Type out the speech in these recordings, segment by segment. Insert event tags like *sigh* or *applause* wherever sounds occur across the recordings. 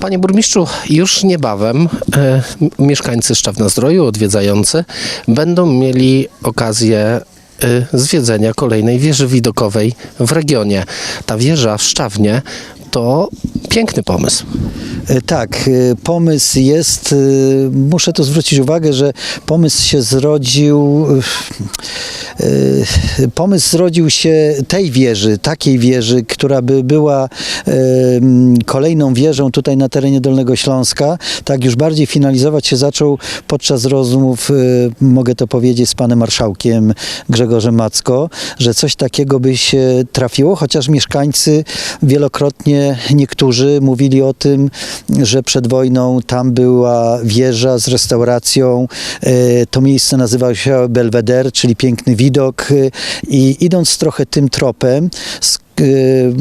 Panie burmistrzu, już niebawem e, mieszkańcy Szczawna-Zdroju, odwiedzający, będą mieli okazję e, zwiedzenia kolejnej wieży widokowej w regionie. Ta wieża w Szczawnie to piękny pomysł. E, Tak, e, pomysł jest, e, muszę tu zwrócić uwagę, że pomysł się zrodził, pomysł zrodził się tej wieży, takiej wieży, która by była kolejną wieżą tutaj na terenie Dolnego Śląska, tak już bardziej finalizować się zaczął podczas rozmów, mogę to powiedzieć, z panem marszałkiem Grzegorzem Macko, że coś takiego by się trafiło, chociaż mieszkańcy wielokrotnie niektórzy mówili o tym, że przed wojną tam była wieża z restauracją. E, To miejsce nazywało się Belvedere, czyli piękny widok. E, I idąc trochę tym tropem,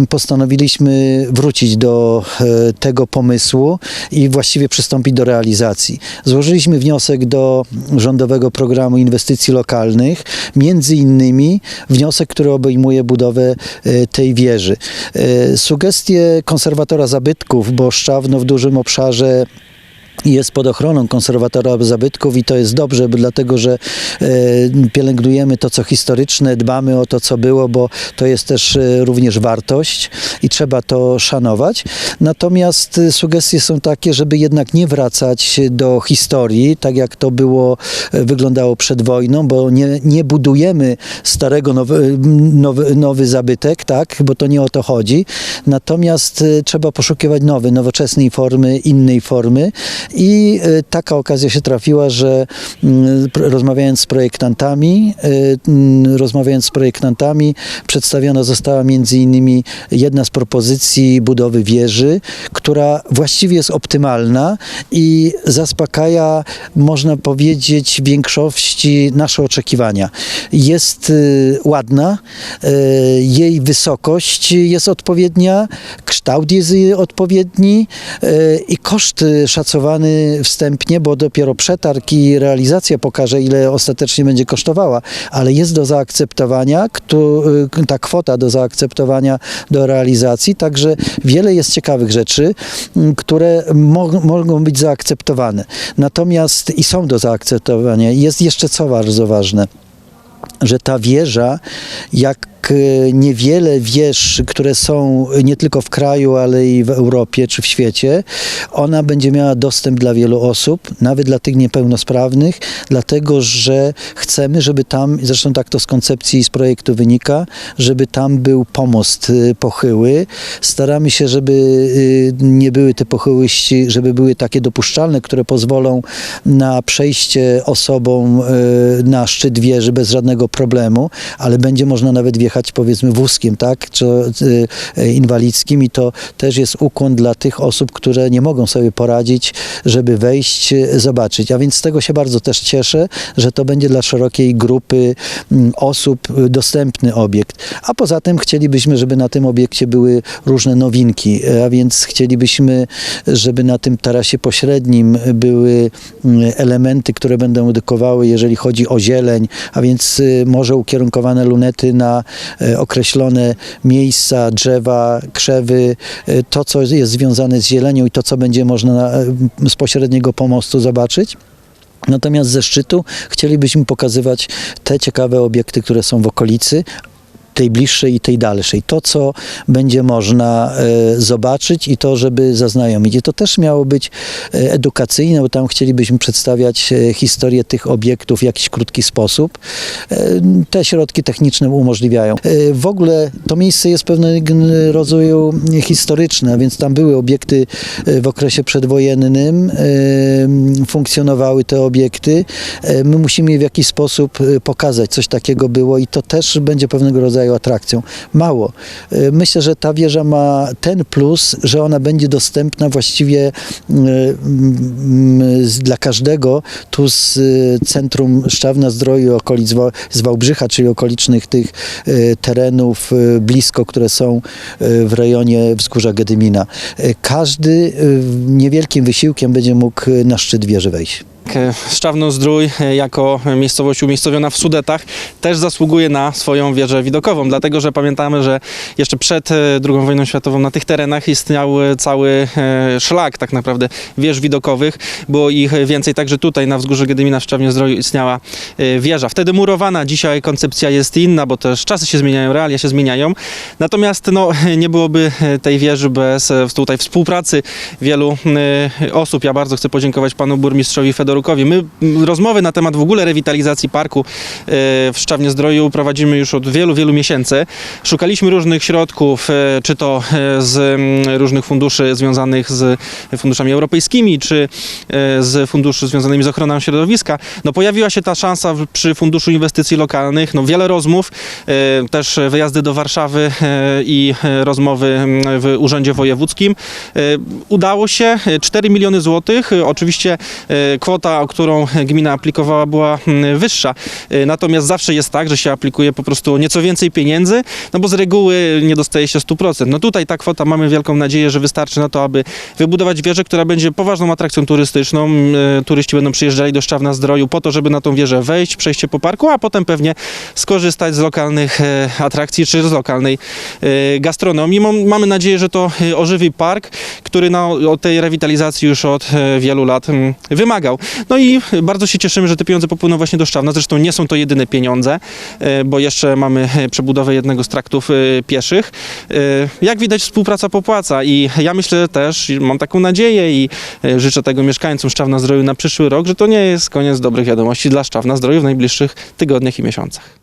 postanowiliśmy wrócić do e, tego pomysłu i właściwie przystąpić do realizacji. Złożyliśmy wniosek do Rządowego Programu Inwestycji Lokalnych, między innymi wniosek, który obejmuje budowę e, tej wieży. E, Sugestie konserwatora zabytków, bo Szczawno w dużym obszarze jest pod ochroną konserwatora zabytków i to jest dobrze, dlatego że e, pielęgnujemy to, co historyczne, dbamy o to, co było, bo to jest też e, również wartość i trzeba to szanować. Natomiast e, sugestie są takie, żeby jednak nie wracać do historii, tak jak to było, wyglądało przed wojną, bo nie, nie budujemy starego nowy, nowy, nowy zabytek, tak, bo to nie o to chodzi. Natomiast trzeba poszukiwać nowej, nowoczesnej formy, innej formy i e, taka okazja się trafiła, że mm, rozmawiając z projektantami, e, mm, rozmawiając z projektantami, przedstawiona została między innymi jedna z propozycji budowy wieży, która właściwie jest optymalna i zaspokaja, można powiedzieć, większości nasze oczekiwania. Jest e, ładna, jej wysokość jest odpowiednia, kształt jest odpowiedni i koszt e, wstępnie, bo dopiero przetarg i realizacja pokaże, ile ostatecznie będzie kosztowała, ale jest do zaakceptowania, e, ta kwota do zaakceptowania do realizacji, także wiele jest ciekawych rzeczy, które mo- mogą być zaakceptowane. Natomiast i są do zaakceptowania. Jest jeszcze co bardzo ważne że ta wieża, jak e, niewiele wież, które są nie tylko w kraju, ale i w Europie czy w świecie, ona będzie miała dostęp dla wielu osób, nawet dla tych niepełnosprawnych, dlatego że chcemy, żeby tam, zresztą tak to z koncepcji i z projektu wynika, żeby tam był pomost e, pochyły. Staramy się, żeby nie były te pochyłości, żeby były takie dopuszczalne, które pozwolą na przejście osobom na szczyt wieży bez żadnego problemu, ale będzie można nawet wjechać powiedzmy wózkiem, tak, czy e, e, inwalidzkim i to też jest ukłon dla tych osób, które nie mogą sobie poradzić, żeby wejść, e, zobaczyć. A więc z tego się bardzo też cieszę, że to będzie dla szerokiej grupy mm, osób dostępny obiekt. A poza tym chcielibyśmy, żeby na tym obiekcie były różne nowinki, a więc chcielibyśmy, żeby na tym tarasie pośrednim były mm, elementy, które będą edukowały, jeżeli chodzi o zieleń, a więc y, może ukierunkowane lunety na określone miejsca, drzewa, krzewy, e, to co jest związane z zielenią i to co będzie można e, z pośredniego pomostu zobaczyć. Natomiast ze szczytu chcielibyśmy pokazywać te ciekawe obiekty, które są w okolicy, tej bliższej i tej dalszej. To, co będzie można e, zobaczyć i to, żeby zaznajomić. I to też miało być e, edukacyjne, bo tam chcielibyśmy przedstawiać e, historię tych obiektów w jakiś krótki sposób. Te środki techniczne umożliwiają. W ogóle to miejsce jest pewnego rodzaju historyczne, więc tam były obiekty w okresie przedwojennym, funkcjonowały te obiekty. My musimy je w jakiś sposób pokazać, coś takiego było i to też będzie pewnego rodzaju atrakcją. Mało. E, Myślę, że ta wieża ma ten plus, że ona będzie dostępna właściwie e, mm, z- dla każdego tu z e, centrum Szczawna Zdroju, okolic z Wałbrzycha, czyli okolicznych tych terenów blisko, które są w rejonie wzgórza Gedymina. Każdy niewielkim wysiłkiem będzie mógł na szczyt wieży wejść. Tak, e, Szczawno-Zdrój e, jako miejscowość umiejscowiona w Sudetach też zasługuje na swoją wieżę widokową, dlatego że pamiętamy, że jeszcze przed e, II wojną światową na tych terenach istniał e, cały e, szlak tak naprawdę wież widokowych. Było ich więcej także tutaj na wzgórzu Gedymina w Szczawnie-Zdroju istniała e, wieża. Wtedy murowana, dzisiaj koncepcja jest inna, bo też czasy się zmieniają, realia się zmieniają. Natomiast no, *laughs* nie byłoby e, tej wieży bez e, tutaj współpracy wielu e, osób. Ja bardzo chcę podziękować panu burmistrzowi My m, rozmowy na temat w ogóle rewitalizacji parku e, w Szczawnie-Zdroju prowadzimy już od wielu, wielu miesięcy. Szukaliśmy różnych środków, e, czy to e, z m, różnych funduszy związanych z funduszami europejskimi, czy z funduszy związanymi z ochroną środowiska. No pojawiła się ta szansa przy Funduszu Inwestycji Lokalnych, no wiele rozmów, też wyjazdy do Warszawy i rozmowy m, w Urzędzie Wojewódzkim. Udało się, e, 4 miliony złotych, oczywiście e, kwota, o którą gmina aplikowała była mm, wyższa, E, natomiast zawsze jest tak, że się aplikuje po prostu nieco więcej pieniędzy, no bo z reguły nie dostaje się 100%. No tutaj ta kwota mamy wielką nadzieję, że wystarczy na to, aby wybudować wieżę, która będzie poważną atrakcją turystyczną. E, Turyści będą przyjeżdżali do Szczawna Zdroju po to, żeby na tą wieżę wejść, przejście po parku, a potem pewnie skorzystać z lokalnych e, atrakcji czy z lokalnej gastronomii. Mam- Mamy nadzieję, że to ożywi park, który na, o tej rewitalizacji już od e, wielu lat mm, wymagał. No i bardzo się cieszymy, że te pieniądze popłyną właśnie do Szczawna. Zresztą nie są to jedyne pieniądze, e, bo jeszcze mamy e, przebudowę jednego z traktów pieszych. Jak widać współpraca popłaca i ja myślę też, mam taką nadzieję i życzę tego mieszkańcom Szczawna Zdroju na przyszły rok, że to nie jest koniec dobrych wiadomości dla Szczawna Zdroju w najbliższych tygodniach i miesiącach.